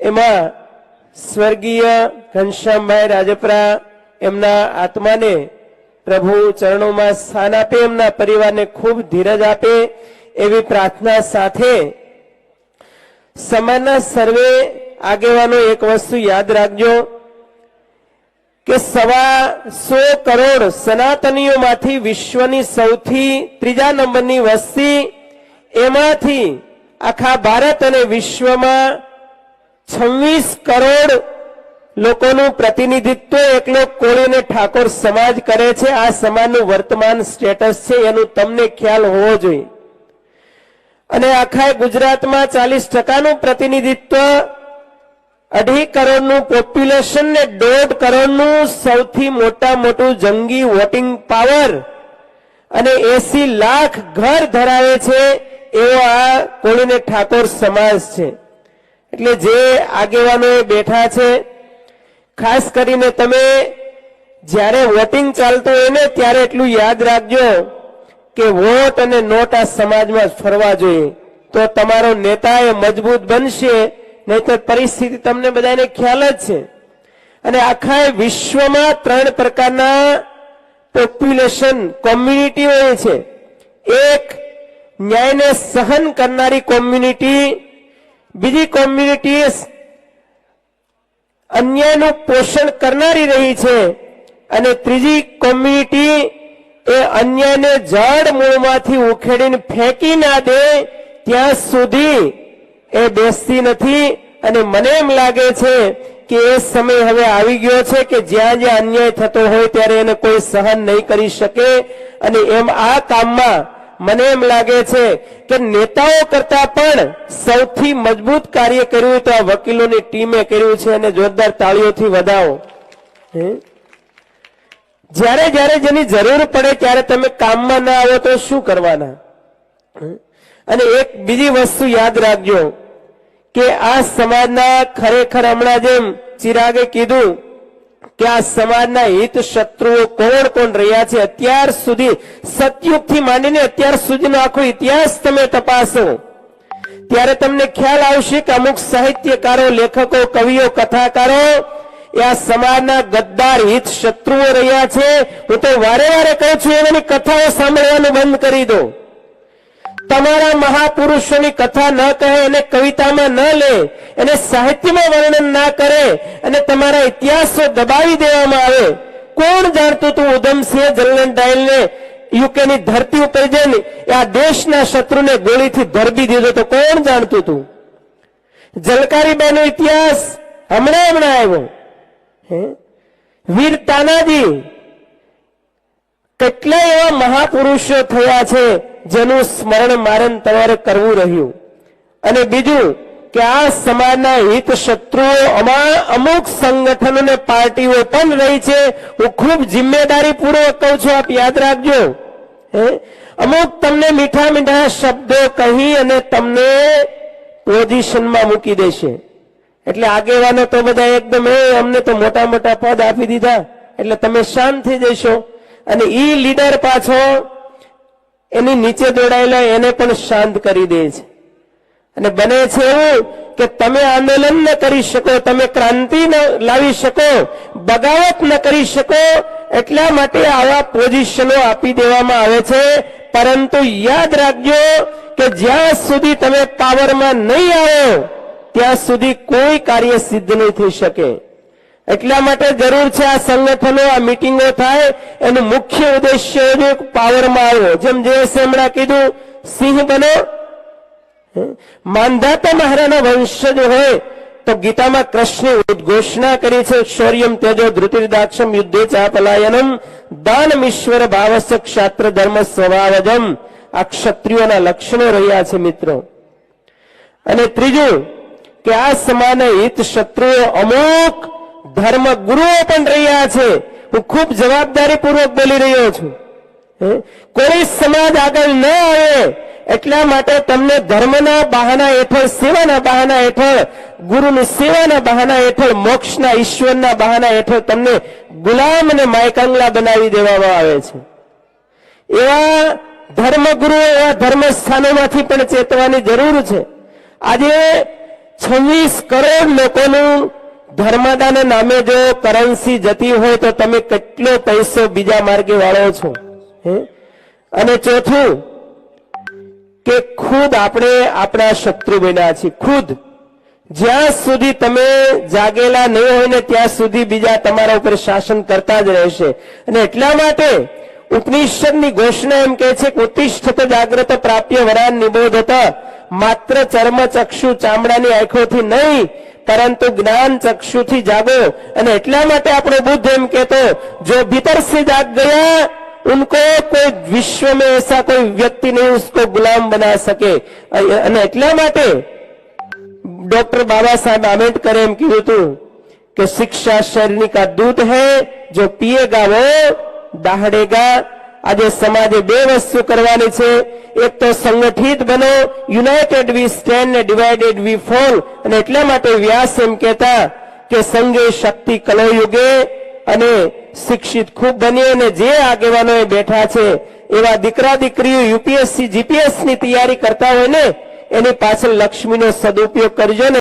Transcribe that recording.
એમાં સ્વર્ગીય ઘનશ્યામભાઈ રાજપરા એમના આત્માને પ્રભુ ચરણોમાં સ્થાન આપે, એમના પરિવારને ખૂબ ધીરજ આપે એવી પ્રાર્થના સાથે સમાજના સર્વે આગેવાનો એક વસ્તુ યાદ રાખજો કે સવા સો કરોડ સનાતનીઓમાંથી વિશ્વની સૌથી ત્રીજા નંબરની વસ્તી એમાંથી આખા ભારત અને વિશ્વમાં છવ્વીસ કરોડ લોકોનું પ્રતિનિધિત્વ એકલો કોળી અને ઠાકોર સમાજ કરે છે. આ સમાજનું વર્તમાન સ્ટેટસ છે, એનું તમને ખ્યાલ હોવો જોઈએ. અને આખા ગુજરાતમાં ચાલીસ ટકાનું પ્રતિનિધિત્વ, અઢી કરોડનું પોપ્યુલેશન ને દોઢ કરોડનું સૌથી મોટા મોટું જંગી વોટિંગ પાવર અને એસી લાખ ઘર ધરાવે છે એવો આ કોળીને ઠાકોર સમાજ છે. એટલે જે આગેવાનો બેઠા છે, ખાસ કરીને તમે જ્યારે વોટિંગ ચાલતું હોય ને, ત્યારે એટલું યાદ રાખજો કે વોટ અને નોટ આ સમાજમાં ફરવા જોઈએ. તો તમારો નેતા એ મજબૂત બનશે, નહીતર પરિસ્થિતિ તમને બધાને ખ્યાલ જ છે. અને આખા વિશ્વમાં ત્રણ પ્રકારના પોપ્યુલેશન કોમ્યુનિટી હોય છે. એક ન્યાયને સહન કરનારી કોમ્યુનિટી બીજી કોમ્યુનિટી અન્યનું પોષણ કરનારી રહી છે અને ત્રીજી કોમ્યુનિટી એ અન્યને જળ મૂળમાંથી ઉખેડીને ફેંકી ના દે ત્યાં સુધી એ બેસતી નથી અને મને એમ લાગે છે કે એ સમય હવે આવી ગયો છે કે જ્યાં જ્યાં અન્યાય થતો હોય ત્યારે એને કોઈ સહન નહીં કરી શકે અને એમ આ કામમાં મને એમ લાગે છે કે નેતાઓ કરતા પણ સૌથી મજબૂત કાર્ય કર્યું તો આ વકીલોની ટીમે કર્યું છે અને જોરદાર તાળીઓથી વધાવો? જ્યારે જ્યારે જેની જરૂર પડે ત્યારે તમે કામમાં ના આવો તો શું કરવાના? અને એક બીજી વસ્તુ યાદ રાખજો કે આ સમાજના ખરેખર હમણાં જેમ ચિરાગે કીધું કે આ સમાજના હિત શત્રુઓ કોણ કોણ રહ્યા છે? અત્યાર સુધી સતયુગથી માંડીને અત્યાર સુધીનો આખો ઇતિહાસ તમે તપાસો. ત્યારે તમને ખ્યાલ આવશે કે અમુક સાહિત્યકારો, લેખકો, કવિઓ, કથાકારો એ આ સમાજના ગદ્દાર હિત શત્રુઓ રહ્યા છે. હું તો વારે વારે કહું છું એની કથાઓ સાંભળવાનું બંધ કરી દો. તમારા મહાપુરુષોની કથા ન કહે એને કવિતામાં ન લે, એને સાહિત્યમાં વર્ણન ના કરે અને તમારા ઇતિહાસો દબાવી દેવામાં આવે. કોણ જાણતું તું ઉધમસિંહ જલ્લનટાઇલને યુકેની ધરતી ઉપર જઈને આ દેશના શત્રુને ગોળીથી ધરબી દીધો તો કોણ જાણતું તું? જલકારીબાઈનો ઇતિહાસ હમણાં હમણાં આવ્યો. હે? વીર તાનાજી, કેટલા એવા મહાપુરુષો થયા છે જેનું સ્મરણ મારણ તમારે કરવું રહ્યું. અને બીજું કે આ સમાજના હિત શત્રુઓ અમા અમુક સંગઠનો ને પાર્ટીઓ પણ રહી છે. હું ખૂબ જિમ્મેદારી પૂર્વક કહું છું, આપ યાદ રાખજો? અમુક તમને મીઠા મીઠા શબ્દો કહી અને તમને પોઝિશનમાં મૂકી દેશે. એટલે આગેવાનો તો બધા એકદમ, એ, અમને તો મોટા મોટા પદ આપી દીધા. એટલે તમે શાંત થઈ જશો અને ઈ લીડર પાછો એની નીચે દોડાયેલા એને પણ શાંત કરી દે છે. અને બને છે એવું કે તમે આંદોલન ન કરી શકો, તમે ક્રાંતિ ન લાવી શકો, બગાવત ન કરી શકો, એટલા માટે આવા પોઝિશનો આપી દેવામાં આવે છે. પરંતુ યાદ રાખજો કે જ્યાં સુધી તમે પાવરમાં નહીં આવો, ત્યાં સુધી કોઈ કાર્ય સિદ્ધ નહીં થઈ શકે. એટલા માટે જરૂર છે આ સંગઠનો, આ મિટિંગો થાય. એનું મુખ્ય ઉદ્દેશ્ય પાવરમાં આવ્યો. જેમ જે કીધું, સિંહ બનો? માંધાતા મહારાના વંશજ હોય તો ગીતામાં કૃષ્ણે ઉદ્ઘોષણા કરી છે, શૌર્યમ તેજો ધૃતિર્દાક્ષમ યુદ્ધે ચાપલાયનમ દાનમીશ્વર ભાવસ્ય ક્ષાત્ર ધર્મ સ્વભાવજમ. આ ક્ષત્રિયોના લક્ષણો રહ્યા છે મિત્રો. અને ત્રીજું કે આ સમાન હિત શત્રુઓ અમુક ધર્મ ગુરુઓ પણ રહ્યા છે. હું ખૂબ જવાબદારી પૂર્વક બોલી રહ્યો છું? કોઈ સમાજ આગળ ન આવે એટલા માટે તમને ધર્મના બહાના હેઠળ, સેવાના બહાના હેઠળ, ગુરુની સેવાના બહાના હેઠળ, મોક્ષના, ઈશ્વરના બહાના હેઠળ તમને ગુલામ અને માયકાંગલા બનાવી દેવામાં આવે છે. એવા ધર્મગુરુઓ એવા ધર્મ સ્થાનોમાંથી પણ ચેતવાની જરૂર છે. આજે છવ્વીસ કરોડ લોકોનું ધર્મદાના નામે જો કરન્સી જતી હોય તો તમે કેટલો પૈસો બીજા માર્ગે વાળો છો? હે? અને ચોથું, કે ખુદ આપણે આપણા શત્રુ બન્યા છીએ. ખુદ. જ્યાં સુધી તમે જાગેલા નહીં હોય ને ત્યાં સુધી બીજા તમારા ઉપર શાસન કરતા જ રહેશે. અને એટલા માટે ઉપનિષદની ઘોષણા એમ કહે છે કે ઉત્તિષ્ઠત જાગ્રત પ્રાપ્ય વરાન નિબોધત માત્ર ચર્મ ચક્ષુ ચામડાની આંખોથી નહીં પરંતુ જ્ઞાન ચક્ષુથી જાગો અને એટલા માટે આપણો બુદ્ધ એમ કહેતો જો ભીતર સે જાગ ગયા उनको कोई विश्व में ऐसा कोई व्यक्ति नहीं उसको गुलाम बना सके અને એટલા માટે डॉक्टर बाबा साहब आम्बेडकर एम કીધું હતું કે શિક્ષા શરીરની કા દૂધ है जो पिएगा वो દહાડેગા આજે સમાજે બે વસ્તુ કરવાની છે. એક તો સંગઠિત બનો યુનાઇટેડ વી સ્ટેન્ડ ને ડિવાઇડેડ વી ફોલ અને એટલા માટે વ્યાસ એમ કહેતા કે સંઘે શક્તિ કલો યુગે અને શિક્ષિત ખૂબ બની અને જે આગેવાનો બેઠા છે, એવા દીકરા દીકરીઓ યુપીએસસી જીપીએસની તૈયારી કરતા હોય ને, એની પાછળ લક્ષ્મીનો સદુપયોગ કરજો ને.